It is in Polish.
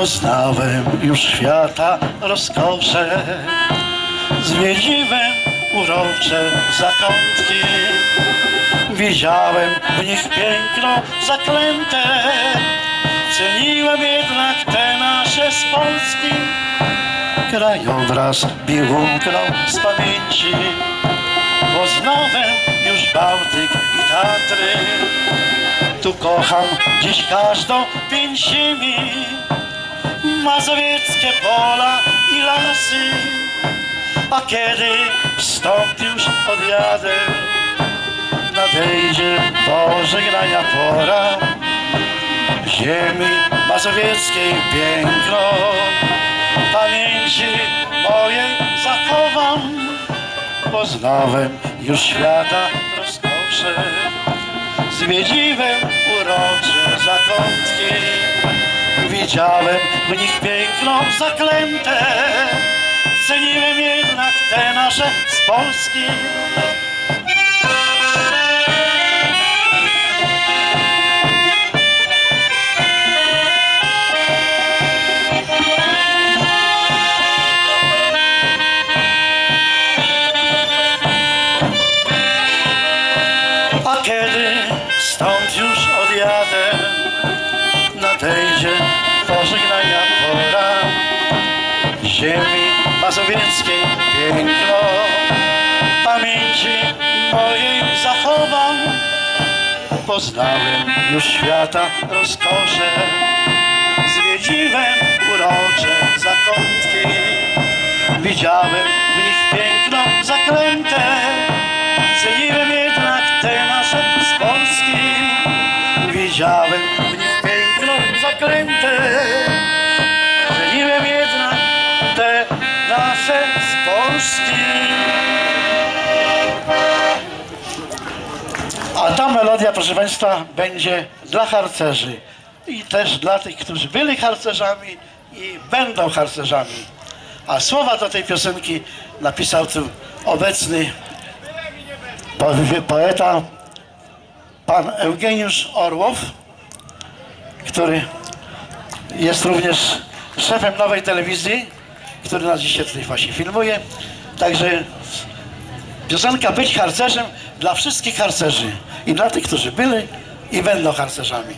Poznałem już świata rozkosze, zwiedziłem urocze zakątki. Widziałem w nich piękno zaklęte, ceniłem jednak te nasze z Polski. Krajobraz biłknął z pamięci, poznałem już Bałtyk i Tatry. Tu kocham dziś każdą pięć ziemi, mazowieckie pola i lasy. A kiedy stąd już odjadę, nadejdzie pożegnania pora. Ziemi mazowieckiej piękno, pamięci mojej zachowam. Poznałem już świata rozkosze, zwiedziłem urocze zakątki. Widziałem w nich piękno zaklęte, ceniłem jednak te nasze z Polski. A kiedy stąd już odjadę, nadejdzie pożegnania pora. Ziemi mazowieckiej piękno, pamięci mojej zachowam. Poznałem już świata rozkosze, zwiedziłem urocze zakątki. Widziałem w nich piękno zaklęte, ceniłem jednak te nasze z Polski. Widziałem w nich piękno zaklęte, nasze z Polski. A ta melodia, proszę Państwa, będzie dla harcerzy i też dla tych, którzy byli harcerzami i będą harcerzami. A słowa do tej piosenki napisał tu obecny po- poeta pan Eugeniusz Orłow, który jest również szefem nowej telewizji, który nas dzisiaj tutaj właśnie filmuje. Także piosenka Być harcerzem dla wszystkich harcerzy i dla tych, którzy byli i będą harcerzami.